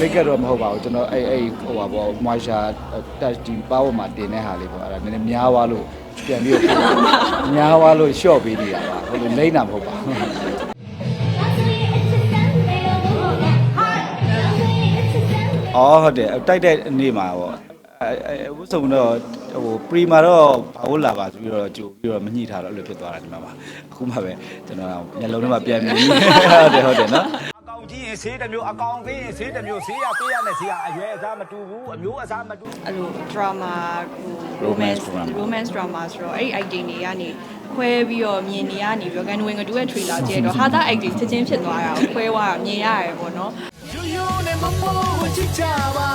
make up တော့မဟုတ်ပါဘူးကျွန်တော်အဲ့အဲ့ဟိုပါပေါ့ moisture touch ဒီပါဝမှာတင်တဲ့ဟာလေးပေါ့အဲ့ဒါနည်းနည်းများသွားလို့ပြန်ပြီးတော့များသွားလို့ short ပေးနေတာပါဟိုလိုလိမ့်တာမဟုတ်ပါဘူးအော်ဟုတ်တယ်တိုက်တဲ့နေ့မှာပေါ့အဲအဲဝတ်စုံတော့ဟိုပရီမာတော့ဘာလို့လာပါဆိုပြီးတော့ကြိုပြီးတော့မညှိထားတော့အဲ့လိုဖြစ်သွားတာဒီမှာပါအခုမှပဲကျွန်တော်မျက်လုံးထဲမှာပြန်ပြီးဟုတ်တယ်ဟုတ်တယ်နော်အ ကောင်ကြီးရင်ဆေးတစ်မျိုးအကောင်သေးရင်ဆေးတစ်မျိုးဆေးရပေးရမယ်ဆေးရအရွယ်အစားမတူဘူးအမျိုးအစားမတူအဲ့လို drama ဟို Romance romance drama romance drama ဆိုတော့အဲ့ဒီ acting တွေကနေခွဲပြီးတော့မြင်နေရနေပြီးတော့ကန်ဝင်ကတူရဲ့ trailer ကြည့်တော့ဟာတာ acting ချက်ချင်းဖြစ်သွားတာကိုခွဲသွားတာမြင်ရတယ်ပေါ့နော်ယူယူနဲ့မမိုးကိုချစ်ကြပါ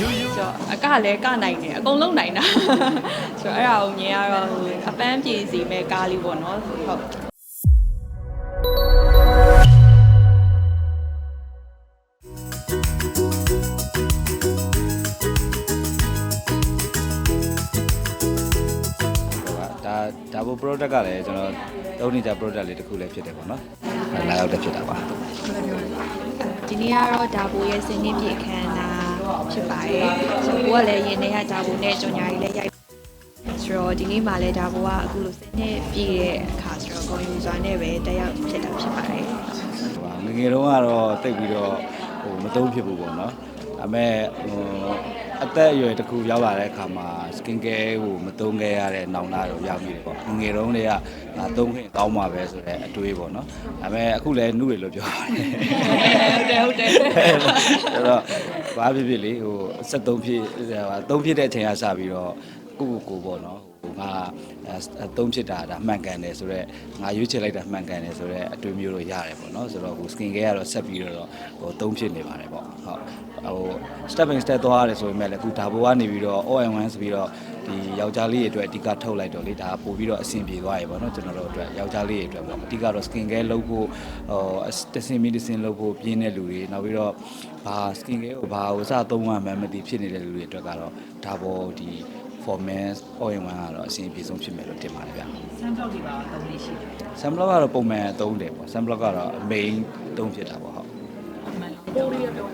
ယူယူဆိုတော့အကလည်းကနိုင်တယ်အကုန်လုံးနိုင်တာဆိုတော့အဲ့ဒါကိုမြင်ရတော့ဟိုအပန်းပြေစီမဲ့ကားလေးပေါ့နော်ဟုတ် ဒါဒါဘို product ကလည်းကျွန်တော်သုံးနေကြ product လေးတစ်ခုလည်းဖြစ်တယ်ပေါ့နော်အဲလာရောက်တဲ့ဖြစ်တာပါဒီနေ့ကတော့ဒါဘူရဲ့စင်နေ့ပြည့်ခမ်းနာဖြစ်ပါတယ်ဆိုတော့ကိုကလည်းရင်ထဲကဒါဘူနဲ့ကြော်ညာကြီးလည်းရိုက်ဆိုတော့ဒီနေ့မှလည်းဒါဘူကအခုလိုစင်နေ့ပြည့်တဲ့အခါဆိုတော့ကိုယူဇာနဲ့ပဲတက်ရောက်ဖြစ်တာဖြစ်ပါတယ်ဟိုပါငယ်ငယ်တုန်းကတော့တိတ်ပြီးတော့ဟိုမသုံးဖြစ်ဘူးပေါ့နော် ဒါပေမဲ့ဟိုအသက်အရွယ်တစ်ခုရောက်လာတဲ့အခါမှာ skin care ကိုမသုံးခဲ့ရတဲ့နောင်နာတော့ရောက်နေတယ်ပေါ့ငယ်ငယ်တုန်းတည်းကငါသုံးခင်ကောင်းမှာပဲဆိုတဲ့အတွေးပေါ့နော်ဒါပေမဲ့အခုလည်းနှုတ်ရလို့ပြောပါတယ်ဟုတ်တယ်ဟုတ်တယ်အဲ့တော့ဘာဖြစ်ဖြစ်လေဟို73ဖြစ်ဟို3ဖြစ်တဲ့အချိန်ကစပြီးတော့ကိုကိုကိုပေါ့နော် ဟိုငါ3ဖြစ်တာဒါမှန်ကန်တယ်ဆိုတော့ငါရွေးချယ်လိုက်တာမှန်ကန်တယ်ဆိုတော့အတွေ့မျိုးတော့ရတယ်ပေါ့နော်ဆိုတော့ဟို skin care ကတော့ဆက်ပြီးတော့ဟို3ဖြစ်နေပါတယ်ပေါ့ဟုတ်ဟို step by step သွားရတယ်ဆိုပေမဲ့လည်းအခုဒါဘောကနေပြီးတော့ all in one ဆိုပြီးတော့ဒီယောက်ျားလေးတွေအတွက်အဓိကထုတ်လိုက်တော့လေဒါပို့ပြီးတော့အဆင်ပြေသွားရေပေါ့နော်ကျွန်တော်တို့အတွက်ယောက်ျားလေးတွေအတွက်ပေါ့အဓိကတော့ skin care လုပ်ဖို့ဟိုတစင်မီတစင်လုပ်ဖို့ပြင်းတဲ့လူတွေနောက်ပြီးတော့ဘာ skin care ကိုဘာဟိုစသုံးရမှန်းမသိဖြစ်နေတဲ့လူတွေအတွက်ကတော့ဒါဘောဒီ for men all in one ကတော့အဆင်ပြေဆုံးဖြစ်မယ်လို့ထင်ပါတယ်ဗျာ sample တွေပါတော့လေးရှိတယ် sunblock ကတော့ပုံမှန်သုံးတယ်ပေါ့ sunblock ကတော့ main သုံးဖြစ်တာပေါ့ဟုတ်ပိုရီတော့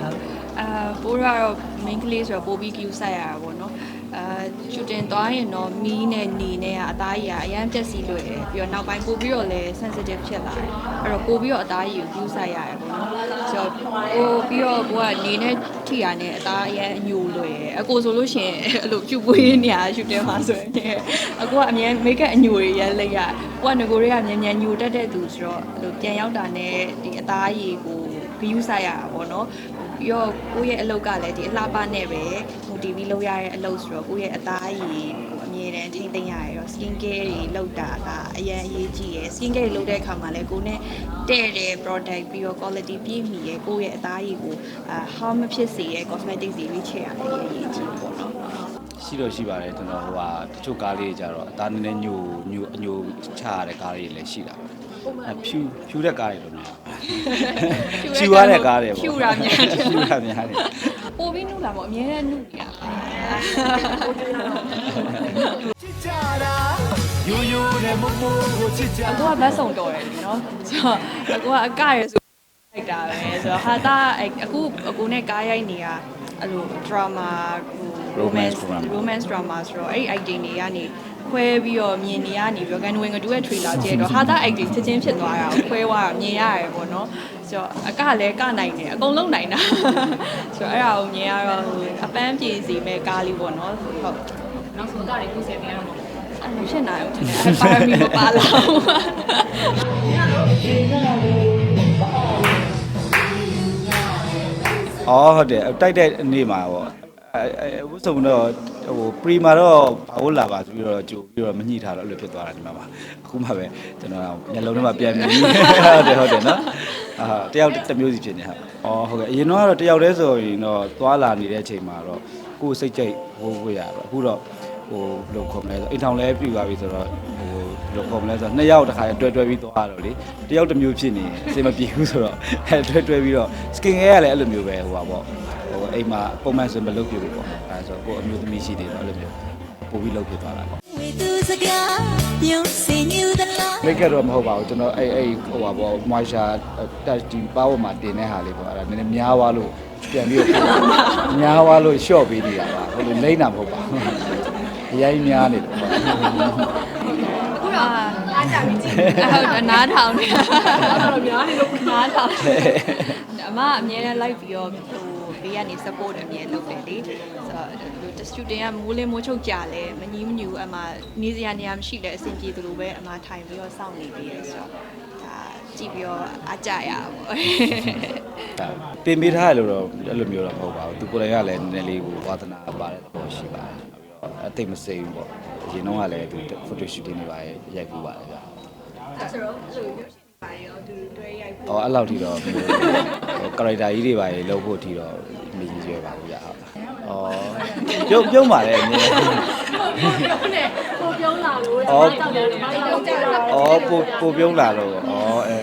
ဟုတ် အာပိုးရတော့ main ကလေးဆိုတော့ပိုပြီး queue ဆက်ရတာပေါ့နော်အာချူတင်သွားရင်တော့မီးနဲ့နေနဲ့ကအသားကြီးကအရန်ပြက်စီလွယ်တယ်ပြီးတော့နောက်ပိုင်းပိုပြီးတော့လည်း sensitive ဖြစ်လာတယ်အဲ့တော့ပိုပြီးတော့အသားကြီးကို queue ဆက်ရတယ်ပေါ့နော်ဆိုတော့ပိုပြီးတော့ကိုကနေနဲ့ထိရနဲ့အသားအရန်အညိုလွယ်တယ်အကိုဆိုလို့ရှိရင်အဲ့လို queue ပွေးနေရရှူတင်မှာဆိုရင်အကိုကအမြဲ make up အညိုတွေရမ်းလိုက်ရကိုကငကိုတွေကမြန်မြန်ညိုတတ်တဲ့သူဆိုတော့အဲ့လိုပြန်ရောက်တာနဲ့ဒီအသားကြီးကို view ဆိုင်ရတာပေါ့နော်ပြီးတော့ကိုယ့်ရဲ့အလုပ်ကလည်းဒီအလှပနဲ့ပဲ motive လုပ်ရတဲ့အလုပ်ဆိုတော့ကိုယ့်ရဲ့အသားအရည်ကိုအမြဲတမ်းထိမ့်သိမ်းရရတော့ skin care တွေလုပ်တာကအရင်အရေးကြီးရယ် skin care တွေလုပ်တဲ့အခါမှာလည်းကိုယ်နဲ့တဲ့တဲ့ product ပြီးတော့ quality ပြည့်မီရယ်ကိုယ့်ရဲ့အသားအရည်ကိုအာ harm မဖြစ်စေရယ် cosmetics တွေရွေးချယ်ရတယ်အရေးကြီးပေါ့နော်ရှိတော့ရှိပါတယ်ကျွန်တော်ဟိုဟာတချို့ကားလေးတွေကြတော့အသားနည်းနည်းညိုညိုအညိုချရတဲ့ကားလေးတွေလည်းရှိတာပဲ အဖြူဖြူတဲ့ကားတွေတော့များဖြူရတဲ့ကားတွေပေါ့ဖြူတာများတယ်ဖြူတာများတယ်ပိုပြီးနုလာပေါ့အမြဲတမ်းနုနေတာချစ်ကြတာယူယူနဲ့မမိုးကိုချစ်ကြအကူကဘတ်စုံတော်တယ်လीနော်ဆိုတော့အကူကအကရယ်ဆိုလိုက်တာပဲဆိုတော့ဟာတာအခုအကူနဲ့ကားရိုက်နေတာအဲ့လို drama ဟို Romance drama romance drama ဆိုတော့အဲ့ဒီ acting တွေကနေ ခွဲပြီးတော့မြင်နေရနေပြီးတော့ကန်ဝင်ကတူရဲ့ trailer ကြည့်တော့ဟာတာ acting ချက်ချင်းဖြစ်သွားတာကိုခွဲသွားတာမြင်ရတယ်ပေါ့နော်ဆိုတော့အကလည်းကနိုင်တယ်အကုန်လုံးနိုင်တာဆိုတော့အဲ့ဒါကိုမြင်ရတော့ဟိုအပန်းပြေစီမဲ့ကားလေးပေါ့နော်ဟုတ်နောက်ဆုံးတော့ကိုယ်ဆက်နေရတော့အဲ့လိုဖြစ်နိုင်အောင်ထင်တယ်အဲ့ပါရမီမပါလာဘူးအော်ဟုတ်တယ်တိုက်တဲ့နေ့မှာပေါ့ အဲအဲဝတ်စုံတော့ဟိုပရီမာတော့ဘာလို့လာပါဆိုပြီးတော့ကြိုပြီးတော့မညှိထားတော့အဲ့လိုဖြစ်သွားတာဒီမှာပါအခုမှပဲကျွန်တော်မျက်လုံးထဲမှာပြန်ပြီးဟုတ်တယ်ဟုတ်တယ်နော်အာတယောက်တစ်မျိုးစီဖြစ်နေဟာအော်ဟုတ်ကဲ့အရင်တော့ကတော့တယောက်တည်းဆိုရင်တော့သွားလာနေတဲ့အချိန်မှာတော့ကိုယ်စိတ်ကြိတ်ဝိုးဝေးရတော့အခုတော့ဟိုဘယ်လိုခေါ်မလဲဆိုအိမ်ထောင်လဲပြူသွားပြီဆိုတော့ဟိုဘယ်လိုခေါ်မလဲဆိုတော့နှစ်ယောက်တစ်ခါတွဲတွဲပြီးသွားတော့လေတယောက်တစ်မျိုးဖြစ်နေအဆင်မပြေဘူးဆိုတော့အဲတွဲတွဲပြီးတော့ skin care ကလည်းအဲ့လိုမျိုးပဲဟိုပါပေါ့ ပေါ့အိမ်မှာပုံမှန်ဆိုမလုပ်ပြဘူးပေါ့ဒါဆိုကိုအမျိုးသမီးရှိတယ်ပေါ့အဲ့လိုမျိုးပို့ပြီးလုပ်ပြသွားတာပေါ့မိတ်ကတော့မဟုတ်ပါဘူးကျွန်တော်အဲ့အဲ့ဟိုပါပေါ့ moisture touch ဒီ power မှာတင်တဲ့ဟာလေးပေါ့အဲ့ဒါနည်းနည်းများသွားလို့ပြန်ပြီးများသွားလို့ short ပေးနေတာပါဟိုလိုလိမ့်တာမဟုတ်ပါဘူးအရင်များနေတယ်ပေါ့ အားကြပြီကြည့်ဟုတ်တယ်နားထောင်နေတော့များနေလို့နားထောင်အမအမြဲတမ်းလိုက်ပြီးတော့ဟိုဘေးကနေ support အမြဲလုပ်တယ်လေဆိုတော့ဒီ student ကမိုးလင်းမိုးချုပ်ကြလဲမငီးမညူအမနေစရာနေရာမရှိလဲအဆင်ပြေသလိုပဲအမထိုင်ပြီးတော့စောင့်နေပြီးရဆိုတော့ဒါကြည့်ပြီးတော့အားကြရပါဘောဒါတင်ပေးထားရလို့တော့အဲ့လိုမျိုးတော့မဟုတ်ပါဘူးသူကိုယ်တိုင်ကလည်းနည်းနည်းလေးကိုဝါသနာပါတဲ့သဘောရှိပါတယ်ပြီးတော့ အသိမစိမ့်ဘူးပေါ့အရင်တော့ကလည်းသူ photo shooting တွေပါရိုက်ပူပါတယ်ဗျဆိုတော့အဲ့လိုမျိုးရှင်ပါရောသူတွဲရိုက်ဖို့အော်အဲ့လောက်ထိတော့ဟို character ကြီးတွေပါလေလောက်ဖို့ထိတော့မရည်ရွယ်ပါဘူးဗျဟုတ်အော်ပြုံးပြုံးပါလေအမြင်ကိုပြောလာလို့အော်တောက်တယ်ဘာလို့ကြောက်တာအော်ပိုပိုပြုံးလာလို့အော်အဲ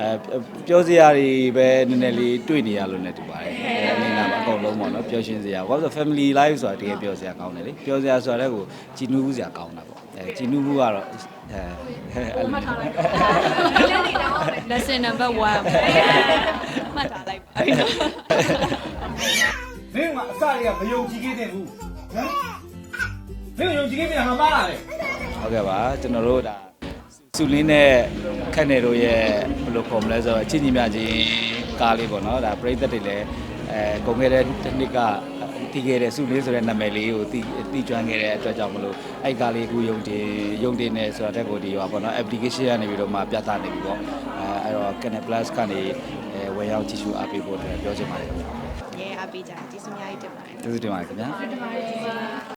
အဲပြောစရာတွေပဲနည်းနည်းလေးတွေ့နေရလို့လည်းတူပါတယ်အဲအနေနဲ့အကုန် လုံးပေါ့နော်ပျော်ရွှင်စရာဘာလို့လဲ family life ဆိုတာတကယ်ပျော်စရာကောင်းတယ်လေပျော်စရာဆိုတာလည်းကိုကြည်နူးစရာကောင်းတာပေါ့အဲကြည်နူးမှုကတော့အဲအဲ့လို lesson number 1မှတ်ထားလိုက်ပါမင်းကအစတွေကမယုံကြည်ခဲ့တဲ့ဘူးဟမ်မင်းယုံကြည်ခဲ့ပြန်မှာပါလားလေဟုတ်ကဲ့ပါကျွန်တော်တို့ဒါစုလင်းနဲ့ခက်နေတို့ရဲ့ဘယ်လိုခေါ်မလဲဆိုတော့အချင်းကြီးများချင်းကားလေးပေါ့နော်ဒါပရိသတ်တွေလည်း အဲကုန်ခဲ့တဲ့တစ်နှစ်ကတည်ခဲ့တဲ့စုလင်းဆိုတဲ့နာမည်လေးကိုတည်တည်ကျွမ်းခဲ့တဲ့အတွက်ကြောင့်မလို့အဲ့ကားလေးကိုယုံတင်ယုံတင်နေဆိုတာတက်ကိုဒီပါပေါ့နော် application ကနေပြီးတော့မှပြသနေပြီပေါ့အဲအဲ့တော့ Canal Plus ကနေအဲဝယ်ရောက်ကြည့်ရှုအားပေးဖို့အတွက်ပြောချင်ပါတယ်ခင်ဗျာရဲအားပေးကြတယ်ကျေးဇူးအများကြီးတင်ပါတယ်ကျေးဇူးတင်ပါတယ်ခင်ဗျာ